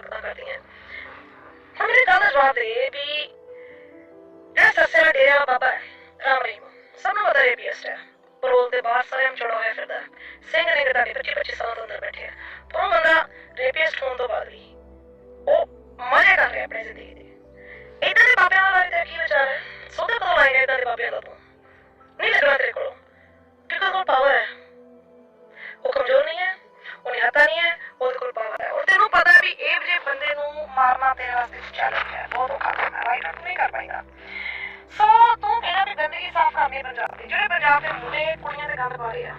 ਦੀਆਂ ਹਰਕਤਾਂ ਕਰਦੀਆਂ ਹੁਣ ਮੇਰੀ ਗੱਲ ਦਾ ਜਵਾਬ ਦੇ ਜਿਹੜਾ ਸੱਸੇ ਦਾ ਬਾਬਾ ਰਾਮ ਰਹੀਮ ਸਭ ਨੂੰ ਪਤਾ ਰੇਪੀਸਟ ਹੈ। ਪਰੋਲ ਦੇ ਬਾਹਰ ਸਾਰੇ ਚੜਾ ਹੋਇਆ ਫਿਰਦਾ ਸਿੰਘ ਨੇ ਘਟਾੜੇ 25 25 ਸਾਲਾਂ ਤੋਂ ਅੰਦਰ ਬੈਠੇ ਆ ਪਰ ਉਹ ਬੰਦਾ ਰੇਪੀਸਟ ਹੋਣ ਤੋਂ ਬਾਅਦ ਵੀ ਉਹ ਮਜ਼ੇ ਕਰ ਰਿਹਾ ਆਪਣੀ ਜ਼ਿੰਦਗੀ ਦੇ। ਇਦਾਂ ਦੇ ਬਾਬਿਆਂ ਦਾ ਬਾਰੇ ਤੇਰਾ ਪਾਏਗਾ। ਸੋ ਤੂੰ ਕਹਿੰਦਾ ਵੀ ਗੰਦਗੀ ਸਾਫ਼ ਕਰਨੀ ਹੈ ਪੰਜਾਬ ਦੀ। ਜਿਹੜੇ ਪੰਜਾਬ ਦੇ ਮੁੰਡੇ, ਕੁੜੀਆਂ ਦੇ ਗੰਦ ਪਾ ਰਹੇ ਆ।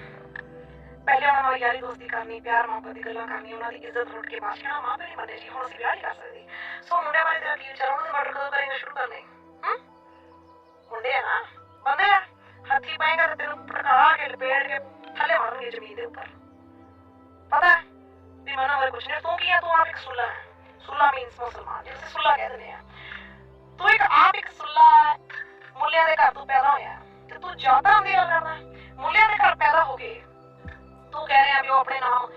ਪਹਿਲੇ ਉਹਨਾਂ ਨਾਲ ਯਾਰੀ ਦੋਸਤੀ ਕਰਨੀ, ਪਿਆਰ, ਮੁਹੱਬਤ ਦੀ ਗੱਲਾਂ ਕਰਨੀ ਉਹਨਾਂ ਦੀ ਇੱਜ਼ਤ ਲੁੱਟ ਕੇ ਬਾਅਦ ਕਹਿਣਾ ਮਾਂ ਮੇਰੀ ਮੰਨੇ ਜੀ, ਹੁਣ ਅਸੀਂ ਵਿਆਹ ਨਹੀਂ ਕਰ ਸਕਦੇ। ਸੋ ਮੁੰਡਿਆਂ ਬਾਰੇ ਤੇਰਾ ਕੀ ਵਿਚਾਰ ਉਹਨਾਂ ਦੇ ਮਰਡਰ ਕਦੋਂ ਕਰੇਂਗੇ? ਸ਼ੁਰੂ ਕਰਨੇ ਜ਼ਿਆਦਾ ਦੀ ਗੱਲ ਮੁੱਲਿਆਂ ਦੇ ਘਰ ਪੈਦਾ ਹੋ ਗਏ। ਤੂੰ ਕਹਿ ਰਿਹਾ ਵੀ ਉਹ ਆਪਣੇ ਨਾਮ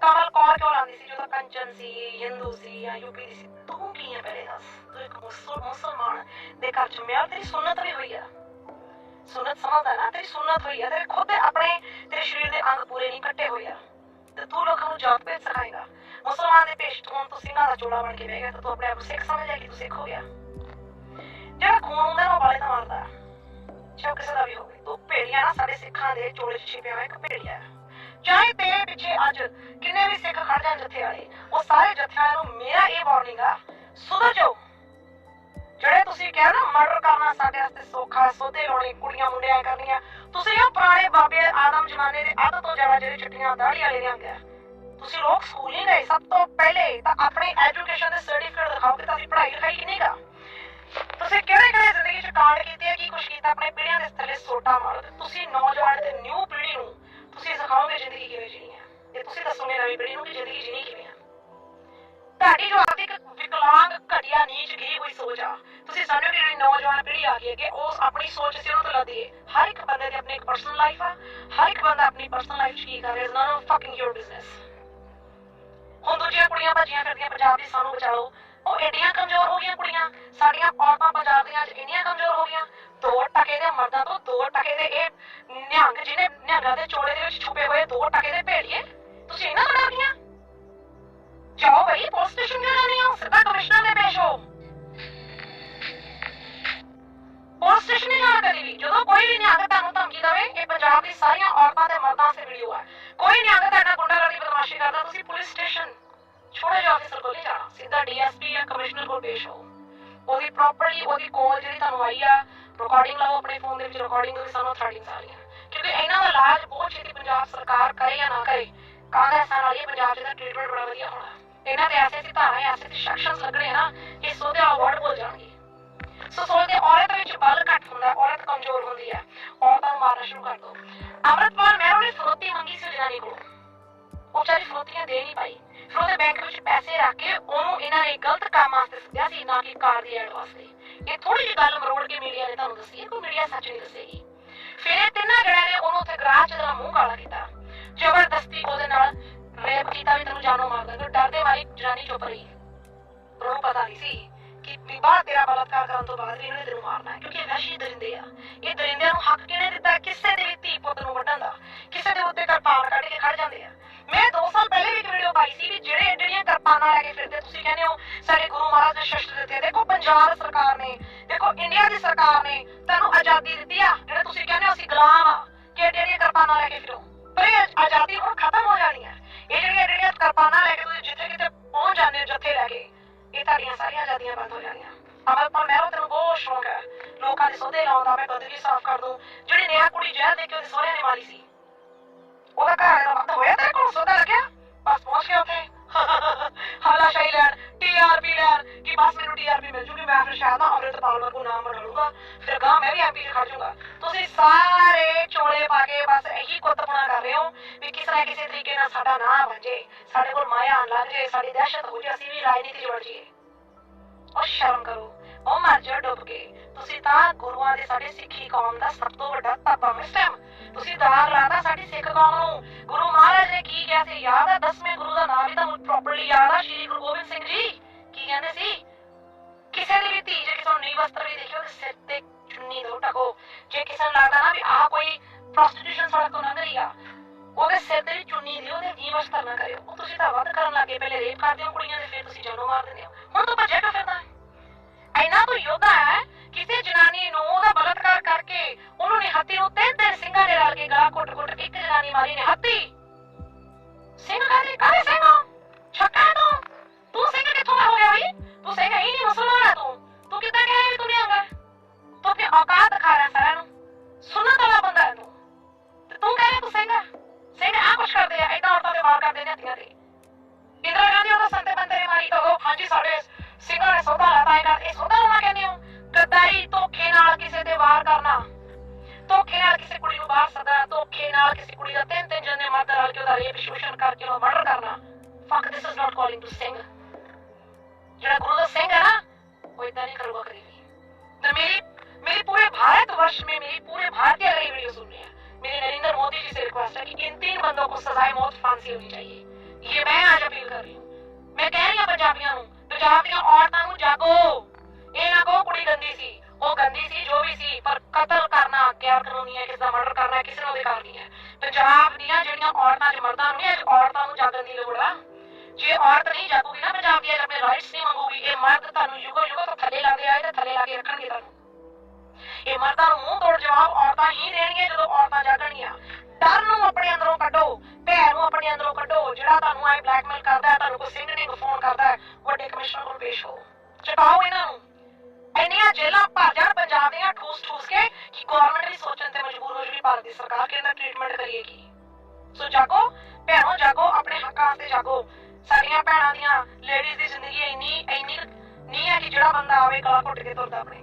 ਕਮਲ ਕੌਰ ਕਿਉਂ ਲਾਉਂਦੀ ਸੀ? ਜਦੋਂ ਕੰਚਨ ਸੀ, ਹਿੰਦੂ ਸੀ ਜਾਂ ਯੂਪੀ ਦੀ ਸੀ। ਤੂੰ ਕੀ ਹੈ ਪਹਿਲੇ ਦੱਸ? ਤੂੰ ਇੱਕ ਮੁਸਲਮਾਨ ਦੇ ਘਰ ਚ ਤੇਰੀ ਸੁਨਤ ਵੀ ਹੋਈ ਆ। ਸੁਨਨਤ ਸਮਝਦਾ ਨਾ, ਤੇਰੀ ਸੁਨਨਤ ਹੋਈ ਆ। ਤੇਰੇ ਖੁਦ ਦੇ ਆਪਣੇ, ਤੇਰੇ ਸਰੀਰ ਦੇ ਅੰਗ ਪੂਰੇ ਨਹੀਂ ਕੱਟੇ ਹੋਏ ਆ। ਤੇ ਤੂੰ ਲੋਕਾਂ ਨੂੰ ਜਾਤ ਭੇਦ ਸਿਖਾਏਗਾ। ਮੁਸਲਮਾਨ ਦੇ ਪੇਸ਼ ਤੋਂ ਤੂੰ ਸਿੰਘਾਂ ਦਾ ਚੋਲਾ ਬਣ ਕੇ ਬਹਿ ਗਿਆ ਤੇ ਤੂੰ ਆਪਣੇ ਆਪ ਨੂੰ ਸਿੱਖ ਸਮਝਿਆ ਕਿ ਤੂੰ ਸਿੱਖ ਹੋ ਗਿਆ। ਜਿਹੜਾ ਖੂਨ ਹੁੰਦਾ ਨਾ ਵਾਲੇ ਤਾਂ ਮਾਰਦਾ। ਚਾਹੇ ਕਿਸੇ ਦਾ ਵੀ ਹੋਵੇ ਤੂੰ ਭੇੜੀਆ ਨਾ ਸਾਡੇ ਸਿੱਖਾਂ ਦੇ ਚੋਲੇ 'ਚ ਛਿਪਿਆ ਹੋਇਆ ਇੱਕ ਭੇੜੀਆ ਹੈ। ਚਾਹੇ ਤੇਰੇ ਪਿੱਛੇ ਅੱਜ ਕਿੰਨੇ ਵੀ ਸਿੱਖ ਖੜ ਜਾਣ ਜੱਥੇ ਵਾਲੇ ਉਹ ਸਾਰੇ ਜੱਥੇ ਨੂੰ ਮੇਰਾ ਇਹ ਵਾਰਨਿੰਗ ਆ ਸੁਧਰ ਜਾਓ ਜਿਹੜੇ ਤੁਸੀਂ ਕਿਹਾ ਨਾ ਮਰਡਰ ਕਰਨਾ ਸਾਡੇ ਵਾਸਤੇ ਸੌਖਾ ਸੋਧੇ ਲਾਉਣੇ, ਕੁੜੀਆਂ ਮੁੰਡਿਆਂ ਕਰਨੀਆਂ, ਤੁਸੀਂ ਉਹ ਪੁਰਾਣੇ ਬਾਬੇ ਆਦਮ ਜ਼ਮਾਨੇ ਦੇ ਅੱਧ ਤੋਂ ਜ਼ਿਆਦਾ ਜਿਹੜੇ ਚਿੱਟੀਆਂ ਦਾੜੀ ਵਾਲੇ ਨੇ ਆਂਗੇ ਤੁਸੀਂ ਲੋਕ ਸਕੂਲ ਨਹੀਂ ਗਏ, ਸਭ ਤੋਂ ਪਹਿਲੇ ਤਾਂ ਆਪਣੀ ਐਜੂਕੇਸ਼ਨ ਦੇ ਸਰਟੀਫਿਕੇਟ ਦਿਖਾਓ ਕਿ ਤੁਸੀਂ ਪੜ੍ਹਾਈ ਦੇ ਥੱਲੇ ਤੁਸੀਂ ਨੌਜਵਾਨ ਤੇ ਨਿਊ ਪੀੜ੍ਹੀ ਨੂੰ ਤੁਸੀਂ ਸਿਖਾਓਗੇ ਜ਼ਿੰਦਗੀ ਕਿਵੇਂ ਜੀਣੀ ਹੈ? ਇਹ ਤੁਸੀਂ ਦੱਸੋਗੇ ਨਵੀਂ ਪੀੜ੍ਹੀ ਨੂੰ ਕਿ ਜ਼ਿੰਦਗੀ ਜੀਣੀ ਕਿਵੇਂ ਆ। ਤੁਹਾਡੀ ਜੋ ਆਰਥਿਕ ਵਿਕਲਾਂਗ ਘਟੀਆ ਨੀਚ ਗਈ ਹੋਈ ਸੋਚ ਆ, ਤੁਸੀਂ ਸਾਨੂੰ ਕਿ ਜਿਹੜੀ ਨੌਜਵਾਨ ਪੀੜ੍ਹੀ ਆ ਗਈ ਹੈ ਕਿ ਉਹ ਆਪਣੀ ਸੋਚ ਸਿਰੋਂ ਤੋਂ ਲੱਦੀਏ ਹਰ ਇੱਕ ਬੰਦੇ ਦੀ ਆਪਣੀ ਇੱਕ ਪਰਸਨਲ ਲਾਈਫ ਆ, ਹਰ ਇੱਕ ਬੰਦਾ ਆਪਣੀ ਪਰਸਨਲ ਲਾਈਫ 'ਚ ਕੀ ਕਰ ਰਿਹਾ ਇਸ ਨਾਲ ਫਕਿੰਗ ਯੋਰ ਬਿਜ਼ਨਸ ਹੁਣ ਦੂਜੀਆਂ ਕੁੜੀਆਂ ਭੱਜੀਆਂ ਫਿਰਦੀਆਂ, ਪੰਜਾਬ ਦੀ ਸਾਨੂੰ ਬਚਾਓ। ਉਹ ਏਡੀਆਂ ਕਮਜ਼ੋਰ ਹੋ ਗਈਆਂ ਕੁੜੀਆਂ, ਸਾਡੀਆਂ ਔਰਤਾਂ ਪੰਜਾਬ ਦੀਆਂ ਇੰਨੀਆਂ ਕਮਜ਼ੋਰ ਹੋ ਗਈਆਂ। ਦੋ ਟਕੇ ਦੇ ਮਰਦਾਂ ਤੋਂ ਦੋ ਟਕੇ ਦੇ ਇਹ ਨਿਹੰਗ ਜਿਹਨੇ ਨਿਹੰਗਾਂ ਦੇ ਚੋਲੇ ਦੇ ਵਿੱਚ ਛੁਪੇ ਹੋਏ ਦੋ ਟਕੇ ਦੇ ਭੇੜੀਏ। ਤੁਸੀਂ ਇਹਨਾਂ ਬਣਾ ਗਈਆਂ ਜਾਓ ਬਈ, ਪੁਲਿਸ ਸਟੇਸ਼ਨ ਕਿਉਂ ਜਾਂਦੇ ਹੋ? ਸਿੱਧਾ ਕਮਿਸ਼ਨਰ ਦੇ ਪੇਸ਼ ਹੋ। ਪੁਲਿਸ ਸਟੇਸ਼ਨ ਨਹੀਂ ਜਾਣਾ ਕਦੀ ਵੀ, ਜਦੋਂ ਕੋਈ ਵੀ ਨਿਹੰਗ ਤੁਹਾਨੂੰ ਧਮਕੀ ਦੇਵੇ, ਇਹ ਪੰਜਾਬ ਦੀ ਸਾਰੀਆਂ ਔਰਤਾਂ ਤੇ ਮਰਦਾਂ ਸੇ ਵੀਡੀਓ ਹੈ ਕੋਈ ਨਿਹੰਗ ਤੁਹਾਡਾ ਗੁੰਡਾਗਰਦੀ ਬਦਮਾਸ਼ੀ ਕਰਦਾ, ਤੁਸੀਂ ਪੁਲਿਸ ਸਟੇਸ਼ਨ ਛੋਟੇ ਜਿਹੇ ਆਫੀਸਰ ਕੋਲ ਨਹੀਂ ਜਾਣਾ। ਸਿੱਧਾ ਡੀਐਸਪੀ ਜਾਂ ਕਮਿਸ਼ਨਰ ਕੋਲ ਪੇਸ਼ ਹੋ। ਉਹਦੀ ਪ੍ਰੋਪਰਲੀ ਉਹਦੀ ਕਾਲ ਜਿਹੜੀ ਤੁਹਾਨੂੰ ਆਈ ਆ ਰਿਕਾਰਡਿੰਗ ਲਾਓ ਆਪਣੇ ਫੋਨ ਦੇ ਵਿੱਚ ਰਿਕਾਰਡਿੰਗ ਵੀ ਸਾਨੂੰ ਥ੍ਰੈਡਿੰਗ ਆ ਕਿਉਂਕਿ ਇਹਨਾਂ ਦਾ ਇਲਾਜ ਬਹੁਤ ਛੇਤੀ ਪੰਜਾਬ ਸਰਕਾਰ ਕਰੇ ਜਾਂ ਨਾ ਕਰੇ ਕਾਂਗਰਸ ਨਾਲ ਵਾਲੀ ਪੰਜਾਬ ਦਾ ਟ੍ਰੀਟਮੈਂਟ ਬੜਾ ਵਧੀਆ ਹੋਣਾ। ਇਹਨਾਂ ਤੇ ਐਸੇ ਐਸੀ ਐਸੇ ਸੈਕਸ਼ਨਸ ਲੱਗਣੇ ਨਾ ਕਿ ਸੋਧੇ ਵਾਲਾ ਵਰਡ ਜਾਣਗੇ। ਸੋ ਸੋਚਦੇ ਔਰਤ ਵਿੱਚ ਬਲ ਘੱਟ ਹੁੰਦਾ, ਔਰਤ ਕਮਜ਼ੋਰ ਹੁੰਦੀ ਹੈ। ਔਰਤਾਂ ਨੂੰ ਮਾਰਨਾ ਸ਼ੁਰੂ ਕਰ ਦੋ। ਅੰਮ੍ਰਿਤਪਾਲ ਮਹਿਰੋ ਨੇ ਫਰੋਤੀ ਮੰਗੀ ਸੀ ਜਨਾਨੀ ਕੋਲੋਂ। ਉਹ ਚਾਰੀ ਫਰੋਤੀਆਂ ਦੇ ਨਹੀਂ ਪਾਈ। ਫਿਰ ਉਹਦੇ ਬੈਂਕ ਵਿੱਚ ਪੈਸੇ ਰੱਖ ਕੇ ਉਹਨੂੰ ਇਹਨਾਂ ਨੇ ਗਲਤ ਕੰਮ ਵਾਸਤੇ ਸੱਦਿਆ ਸੀ, ਨਾ ਕਿ ਕਾਰ ਦੀ ਐਡ ਵਾਸਤੇ। ਇਹ ਗੱਲ ਮਰੋੜ ਕੇ ਮੀਡੀਆ ਨੇ ਤੁਹਾਨੂੰ ਦੱਸੀ ਹੈ ਕੋਈ ਮੀਡੀਆ ਸੱਚ ਨਹੀਂ ਦੱਸੇਗੀ। ਫਿਰ ਇਹ ਤਿੰਨਾਂ ਜਣਿਆਂ ਨੇ ਉਹਨੂੰ ਉੱਥੇ ਗਰਾਹ ਚ ਦਾ ਮੂੰਹ ਕਾਲਾ ਕੀਤਾ। ਜ਼ਬਰਦਸਤੀ ਉਹਦੇ ਨਾਲ ਰੇਪ ਕੀਤਾ ਵੀ ਤੈਨੂੰ ਜਾਨੋਂ ਮਾਰ ਦਾਂਗੇ ਡਰਦੇ ਮਾਰੀ ਜਨਾਨੀ ਚੁੱਪ ਰਹੀ। ਪਰ ਉਹਨੂੰ ਪਤਾ ਨਹੀਂ ਸੀ ਕਿ ਵਿਵਾਹ ਤੇਰਾ ਬਲਾਤਕਾਰ ਕਰਨ ਤੋਂ ਬਾਅਦ ਵੀ ਇਹਨਾਂ ਨੇ ਤੈਨੂੰ ਮਾਰਨਾ ਹੈ, ਕਿਉਂਕਿ ਇਹ ਵਹਿਸ਼ੀ ਦਰਿੰਦੇ ਆ। ਇਹ ਦਰਿੰਦਿਆਂ ਨੂੰ ਹੱਕ ਕਿਹਨੇ ਦਿੱਤਾ? ਕਿਸੇ ਦੇ ਵੀ ਧੀ ਪੁੱਤ ਨੂੰ ਵੱਢਣ ਦਾ। ਕਿਸੇ ਦੇ ਉੱਤੇ ਕਿਰਪਾਨ ਕੱਢ ਕੇ ਖੜ ਜਾਂਦੇ ਆ। ਮੈਂ 2 ਸਾਲ ਪਹਿਲੇ ਵੀ ਇੱਕ ਵੀਡੀਓ ਪਾਈ ਸੀ ਵੀ ਜਿਹੜੇ ਜਿਹੜੀਆਂ ਕਿਰਪਾਨਾਂ ਲੈ ਕੇ ਫਿਰਦੇ, ਤੁਸੀਂ ਕਹਿੰਦੇ ਹੋ ਸਾਡੇ ਗੁਰੂ ਮਹਾਰਾਜ ਨੇ ਸ਼ਸਤਰ ਦਿੱਤੇ ਦੇਖੋ, ਪੰਜਾਬ ਸਰਕਾਰ ਨੇ ਦੇਖੋ, ਇੰਡੀਆ ਦੀ ਸਰਕਾਰ ਨੇ ਤੁਹਾਨੂੰ ਆਜ਼ਾਦੀ ਦਿੱਤੀ ਆ। ਜਿਹੜੇ ਤੁਸੀਂ ਕਹਿੰਦੇ ਹੋ, ਅਸੀਂ ਗੁਲਾਮ ਆ। ਕਿ ਜਿਹੜੀਆਂ ਕਿਰਪਾਨਾਂ ਲੈ ਕੇ ਫਿਰੋ। ਪਰ ਇਹ ਆਜ਼ਾਦੀ ਹੁਣ ਖਤਮ ਹੋ ਜਾਣੀ ਹੈ ਇਹ ਜਿਹੜੀਆਂ ਜਿਹੜੀਆਂ ਕਿਰਪਾਨਾਂ ਲੈ ਕੇ ਤੁਸੀਂ ਜਿੱਥੇ ਕਿਤੇ ਪਹੁੰਚ ਜਾਂਦੇ ਹੋ, ਜੱਥੇ ਲੈ ਕੇ, ਇਹ ਤੁਹਾਡੀਆਂ ਸਾਰੀਆਂ ਆਜ਼ਾਦੀਆਂ ਬੰਦ ਹੋ ਜਾਣੀਆਂ। ਅਮਰਪਾਲ ਮਹਿਰੋ ਤੈਨੂੰ ਬਹੁਤ ਸ਼ੌਂਕ ਹੈ ਲੋਕਾਂ ਦੇ ਸੋਧੇ ਲਾਉਂਦਾ ਮੈਂ ਗੰਦਗੀ ਸਾਫ਼ ਕਰ ਦੂੰ। ਜਿਹੜੀ ਨਿਆ ਕੁੜੀ ਜ਼ਹਿਰ ਦੇ ਕੇ ਉਹਦੇ ਸਹੁਰੇ ਨੇ ਮਾਰੀ ਸੀ, ਉਹਦਾ ਘਰ ਦਾ ਵਕਤ ਹੋਇਆ? ਤੇਰੇ ਕੋਲ ਸੋਧਾ ਲੱਗਿਆ? ਬਸ ਪਹੁੰਚ ਗਿਆ ਮਿਲ ਜੂਗੀ ਮੈਂ ਫਿਰ ਸ਼ਾਇਦ ਨਾ ਅੰਮ੍ਰਿਤਪਾਲ ਵਾਂਗੂ ਨਾਮ ਬਣਾ ਲੂੰਗਾ ਫਿਰ ਗਾਂ ਮੈਂ ਵੀ ਐਮਪੀ ਚ ਖੜ ਜਾਊਂਗਾ। ਤੁਸੀਂ ਸਾਰੇ ਚੋਲੇ ਪਾ ਕੇ ਬਸ ਇਹੀ ਕੁੱਤਪਣਾ ਕਰ ਰਹੇ ਹੋ ਵੀ ਕਿਸੇ ਨਾ ਕਿਸੇ ਤਰੀਕੇ ਨਾਲ ਸਾਡਾ ਨਾਂ ਬਣ ਸਾਡੇ ਕੋਲ ਮਾਇਆ ਆਉਣ ਲੱਗ ਜੇ ਸਾਡੀ ਦਹਿਸ਼ਤ ਹੋ ਜੇ, ਅਸੀਂ ਵੀ ਰਾਜਨੀਤੀ ਚ ਵੜ ਜਾਈਏ। ਉਹ ਸ਼ਰਮ ਕਰੋ, ਉਹ ਮਰ ਜਾ ਡੁੱਬ ਕੇ। ਤੁਸੀਂ ਤਾਂ ਗੁਰੂਆਂ ਦੇ ਸਾਡੇ ਸਿੱਖੀ ਕੌਮ ਦਾ ਸਭ ਤੋਂ ਵੱਡਾ ਤਾਪਾ ਇਸ ਤੁਸੀਂ ਦਾਗ ਲਾਤਾ ਸਾਡੀ ਸਿੱਖ ਕੌਮ ਨੂੰ। ਗੁਰੂ ਮਹਾਰਾਜ ਨੇ ਕੀ ਕਿਹਾ ਸੀ? ਯਾਦ ਆ, ਦਸਵੇਂ ਗੁਰੂ ਦਾ ਨਾਮ ਵੀ ਤੁਹਾਨੂੰ ਪ੍ਰੋਪਰਲੀ ਯਾਦ ਆ, ਸ਼੍ਰੀ ਗੁਰੂ ਗੋਬਿੰਦ ਸਿੰਘ ਜੀ। ਕੀ ਕਹਿੰਦੇ ਸੀ? ਕਿਸੇ ਦੀ ਵੀ ਧੀ ਜੇ ਕਿਸੇ ਨੂੰ ਨੀ ਵਸਤਰ ਵੀ ਦੇਖਿਓ ਤੇ ਸਿਰ ਤੇ ਚੁੰਨੀ ਦੋ ਟਕੋ ਜੇ ਕਿਸੇ ਨੂੰ ਲੱਗਦਾ ਨਾ ਵੀ ਆਹ ਕੋਈ ਪ੍ਰੋਸਟੀਟਿਊਸ਼ਨ ਸੜਕ ਤੋਂ ਲੰਘ ਰਹੀ ਆ, ਉਹਦੇ ਸਿਰ ਤੇ ਚੁੰਨੀ ਦਿਓ ਤੇ ਨੀ ਵਸਤਰ ਨਾ ਕਰਿਓ। ਉਹ ਤੁਸੀਂ ਤਾਂ ਵੱਧ ਕਰਨ ਲੱਗੇ ਪਹਿਲੇ ਰੇਪ ਕਰਦੇ ਹੋ, ਕੁੜੀਆਂ ਦੇ ਫਿਰ ਤੁਸੀਂ ਜਾਨੋਂ ਮਾਰ ਦਿੰਦੇ ਹੋ। ਹੁਣ ਤੂੰ ਭੱਜਿਆ ਕਿਉਂ ਫਿਰਦਾ ਇੰਨਾ ਤੂੰ ਯੋਧਾ ਹੈ, ਕਿਸੇ ਜਨਾਨੀ ਨੂੰ ਉਹਦਾ ਬਲਤਕਾਰ ਕਰਕੇ ਉਹਨੂੰ ਨਿਹੱਤੀ ਨੂੰ ਤਿੰਨ ਤਿੰਨ ਸਿੰਘਾਂ ਦੇ ਰਲ ਕੇ ਗਲਾ ਘੁੱਟ-ਘੁੱਟ ਇੱਕ ਜਨਾਨੀ ਮਾਰੀ ਨਿਹੱਤੀ। ਸਿੰਘ ਕਾਹਦੇ ਕਾਹਦੇ ਸਿੰਘ ਨਾਲ ਕਿਸੇ ਕੁੜੀ ਦਾ ਤਿੰਨ ਤਿੰਨ ਜਣੇ ਮਰਦ ਰਲ ਕੇ ਉਹਦਾ ਰੇਪ ਸ਼ੋਸ਼ਣ ਕਰਕੇ ਉਹਦਾ ਮਰਡਰ ਕਰਨਾ fuck this is not calling to Singh ਜਿਹੜਾ ਗੁਰੂ ਦਾ ਸਿੰਘ ਹੈ ਨਾ ਉਹ ਇਦਾਂ ਨਹੀਂ ਕਰੂਗਾ ਕਦੀ ਵੀ तो मेरी मेरी पूरे भारतवर्ष में मेरी पूरे भारतीय अगर ये वीडियो सुन रहे हैं मेरी नरेंद्र मोदी जी से रिक्वेस्ट है कि इन तीन बंदों को सजाए मौत फांसी होनी चाहिए ये मैं आज अपील कर रही हूँ मैं कह रही हूँ पंजाबियों ਨੂੰ ਪੰਜਾਬ ਦੀਆਂ ਔਰਤਾਂ ਨੂੰ ਜਾਗੋ ਇਹ ਨਾ ਕਹੋ ਕੁੜੀ ਗੰਦੀ ਸੀ ਉਹ ਗੰਦੀ ਸੀ ਜੋ ਵੀ ਸੀ ਪਰ ਕਤਲ ਕਰਨਾ ਗੈਰ ਕਾਨੂੰਨੀ ਹੈ ਕਿਸੇ ਦਾ ਮਰਡਰ ਕਰਨਾ, ਕਿਸੇ ਨੂੰ ਅਧਿਕਾਰ ਨਹੀਂ ਹੈ। ਪੰਜਾਬ ਦੀਆਂ ਜਿਹੜੀਆਂ ਔਰਤਾਂ ਤੇ ਮਰਦਾਂ ਨੂੰ, ਅੱਜ ਔਰਤਾਂ ਨੂੰ ਜਾਗਣ ਦੀ ਲੋੜ ਆ। ਜੇ ਔਰਤ ਨਹੀਂ ਜਾਗੂਗੀ ਨਾ, ਪੰਜਾਬ ਦੀ ਆਪਣੇ ਰਾਈਟਸ ਨਹੀਂ ਮੰਗੂਗੀ। ਇਹ ਮਰਦ ਤੁਹਾਨੂੰ ਯੁਗੋ ਯੁਗੋ ਤੋਂ ਥੱਲੇ ਲਾ ਆਏ ਤੇ ਥੱਲੇ ਲਾ ਕੇ ਰੱਖਣਗੇ ਤੁਹਾਨੂੰ। ਇਹ ਮਰਦਾਂ ਨੂੰ ਮੂੰਹ ਤੋੜ ਜਵਾਬ ਔਰਤਾਂ ਹੀ ਦੇਣਗੀਆਂ ਜਦੋਂ ਔਰਤਾਂ ਜਾਗਣਗੀਆਂ। ਡਰ ਨੂੰ ਆਪਣੇ ਅੰਦਰੋਂ ਕੱਢੋ ਭੈ ਨੂੰ ਆਪਣੇ ਅੰਦਰੋਂ ਕੱਢੋ, ਜਿਹੜਾ ਤੁਹਾਨੂੰ ਐ ਬਲੈਕਮੇਲ ਕਰਦਾ ਹੈ, ਤੁਹਾਨੂੰ ਕੋਈ ਸਿੰਘ ਨੇ ਫੋਨ ਕਰਦਾ ਹੈ, ਵੱਡੇ ਕਮਿਸ਼ਨਰ ਕੋਲ ਪੇਸ਼ ਹੋ। ਚਕਾਓ ਇਹਨਾਂ ਨੂੰ। ਇੰਨੀਆਂ ਜੇਲਾਂ ਭਰ ਜਾਣ ਪੰਜਾਬ ਦੀਆਂ ਠੂਸ ਠੂਸ ਕੇ ਕਿ ਗਵਰਨਮੈਂਟ ਵੀ ਸੋਚਣ ਤੇ ਮਜਬੂਰ ਹੋ ਜੂਗੀ ਭਾਰਤ ਦੀ ਸਰਕਾਰ ਕਿ ਇਹਦਾ ਟ੍ਰੀਟਮੈਂਟ ਕਰੀਏਗੀ ਸੋ ਜਾਗੋ ਭੈਣੋ ਜਾਗੋ ਆਪਣੇ ਹੱਕਾਂ ਵਾਸਤੇ ਜਾਗੋ ਸਾਡੀਆਂ ਭੈਣਾਂ ਦੀਆਂ ਲੇਡੀਜ਼ ਦੀ ਜ਼ਿੰਦਗੀ ਇੰਨੀ ਇੰਨੀ ਨਹੀਂ ਹੈ ਕਿ ਜਿਹੜਾ ਬੰਦਾ ਆਵੇ ਗਲਾ ਘੁੱਟ ਕੇ ਤੁਰਦਾ ਆਪਣੇ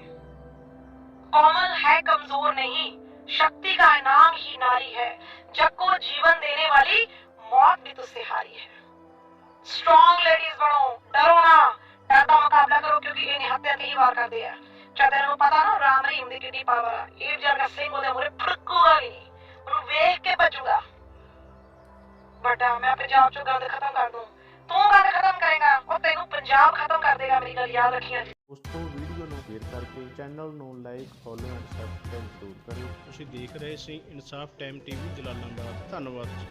कोमल है कमजोर नहीं शक्ति का इनाम ही नारी है जग को जीवन देने वाली मौत भी तुझसे हारी है स्ट्रॉन्ग लेडीज बनो डरो ना डर का मुकाबला करो क्योंकि ये निहत्या ਤੇ ਹੀ ਵਾਰ ਕਰਦੇ ਰਾਮ ਰਹੀਮ ਦੀ ਕਿੰਨੀ ਪਾਵਰ ਆ ਇਹ ਜਰਗਾ ਸਿੰਘ ਉਹਦੇ ਮੂਰੇ ਫੜਕੂਗਾ ਵੀ ਨਹੀਂ ਉਹਨੂੰ ਵੇਖ ਕੇ ਭੱਜੂਗਾ ਬਟਾ ਮੈਂ ਪੰਜਾਬ ਚੋਂ ਗੰਦ ਖਤਮ ਕਰ ਦੂੰ ਤੂੰ ਗੰਦ ਖਤਮ ਕਰੇਗਾ ਉਹ ਤੈਨੂੰ ਪੰਜਾਬ ਖਤਮ ਕਰ ਦੇਗਾ ਮੇਰੀ ਗੱਲ ਯਾਦ ਰੱਖੀਆਂ ਦੋਸਤੋ ਵੀਡੀਓ ਨੂੰ ਸ਼ੇਅਰ ਕਰਕੇ ਚੈਨਲ ਨੂੰ ਲਾਈਕ ਫੋਲੋ ਐਂਡ ਸਬਸਕ੍ਰਾਈਬ ਜ਼ਰੂਰ ਕਰਿਓ ਤੁਸੀਂ ਦੇਖ ਰਹੇ ਸੀ ਇਨਸਾਫ ਟਾਈਮ ਟੀਵੀ ਜਲਾਲਾਬਾਦ ਧੰਨਵਾਦ ਜੀ